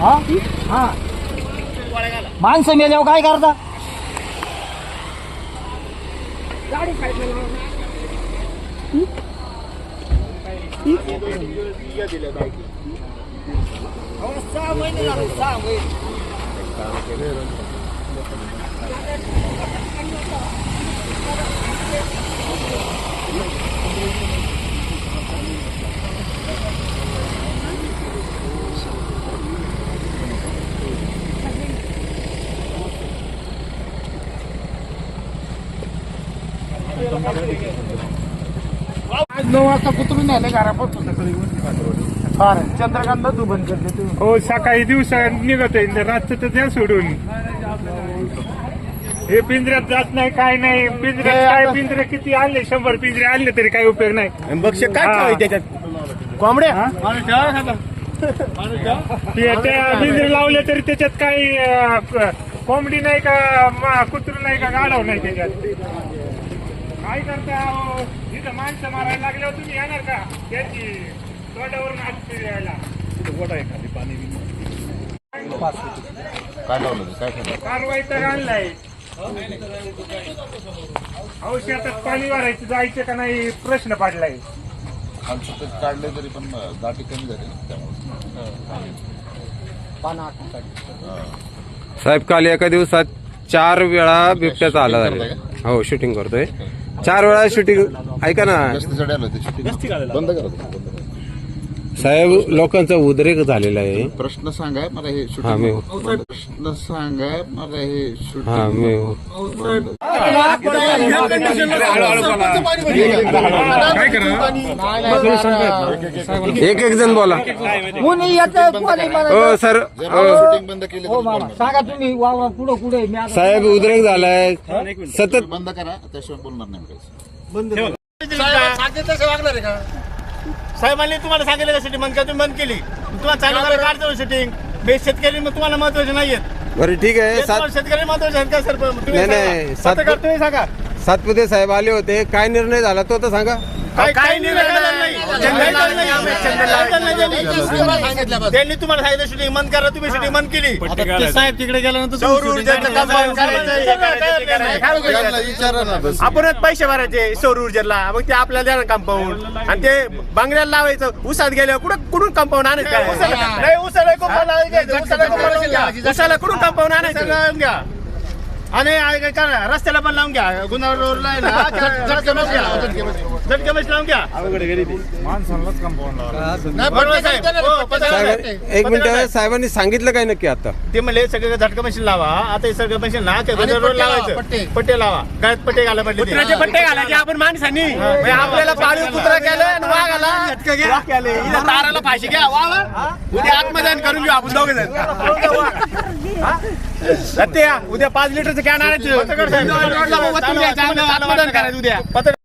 हा? हा. माणसं मेल्यावर काय करता? सहा महिने झाले सहा महिने आज नऊ वाजता कुत्रून आले घरापासून. चंद्रकांत बंद करते तू हो सकाळी दिवसा निघत आहे रातचं तर द्या सोडून. हे पिंजऱ्यात जात नाही काय नाही. पिंजऱ्यात काय पिंजरे किती आणले? शंभर पिंजरे आणले तरी काही उपयोग नाही. बक्ष काय हा. त्याच्यात? कोंबड्या? पिंजरे लावले तरी त्याच्यात काही कोंबडी नाही का कुत्रू नाही का गाढव नाही त्याच्यात. काय करता अहो? इथं माणसं मारायला लागल्यावर तुम्ही येणार का? त्याची तोंडावरून हात फिरायला काय लावलं ते? काय केलं कारवाई तर आणलाय. अहो शेतात पाणी भरायचं जायचं का नाही प्रश्न पडलाय. आमचं ते काढले तरी पण दाटी कमी झाली ना त्यामुळे. साहेब काल एका दिवसात चार वेळा बिबट्याचा आला झाले हो शूटिंग करतोय. चार वेळा शूटिंग ऐका ना गस्तीसाठी आलं बंद करा. साहेब लोकांचा उद्रेक झालेला आहे. प्रश्न सांगा मला हे हा, मी- शूटिंग प्रश्न सांगा मला हे हा शूटिंग मी एक एक जण बोला. कुणी येतं कोणी मला- हो सर हो, शूटिंग बंद केली हो तर सांगा तुम्ही वा वा पुढं कुठे मी आता- साहेब उद्रेक झालाय. सतत बंद करा त्याशिवाय बोलणार नाही मी काहीच. साहेबांनी तुम्हाला सांगितलं का सिटिंग बंद तुम्ही बंद केली. तुम्हाला चालू करा काढतो सिटिंग बेस शेतकरी मग तुम्हाला महत्त्वाचे नाहीयेत. बरं ठीक आहे. सात शेतकरी महत्त्वाचे आहेत का सर तुम्ही नाही, नाही. सात- पत्रकार तुम्ही सांगा. सातपुते साहेब आले होते. काय निर्णय झाला तो तर सांगा. काय काय निर्णय झाला नाही. जनरल नाही, आम्ही जनरल नाही. त्यांनी. त्यांनी तुम्हाला सांगितलं शूटिंग बंद करा तुम्ही शूटिंग बंद केली. साहेब तिकडे गेल्यानंतर सौर ऊर्जेचं कंपाऊंड करायचं हे करायचं, ते करायचं. त्यांना विचारा ना बस. आपणच पैसे भरायचे सौर ऊर्जेला. मग ते आपल्याला द्या कंपाऊंड आणि ते बांगड्याला लावायचं. उसात गेल्यावर कुठं कुठून कंपाऊंड आणायचं? काय? नाही उसाला आणायचं उसाला लावून घ्या. उसाला कुठून कंपाऊंड आणायचं? लावून घ्या. आणि काय करा, रस्त्याला पण लावून घ्या. गुन्हा रोडला आहे ना घ्या. झटके लावून घ्या. हो. एक मिनिट साहेबांनी सांगितलं काय नक्की आता ते म्हणले सगळं झटका मशीन लावा आता हे सगळं मशीन ना ते रोड लावायचं पट्टे लावा गळ्यात पट्टे घाला म्हटले पट्टे घालायचे आपण माणसांनी म्हणजे आपल्याला पाळीव कुत्रा केलं आणि वाघाला झटका घ्या ताराला फाशी घ्या वा वा. उद्या आत्मदान करून घेऊ आपण दोघे सत्य उद्या पाच लिटरचं कॅन आणायचं उद्या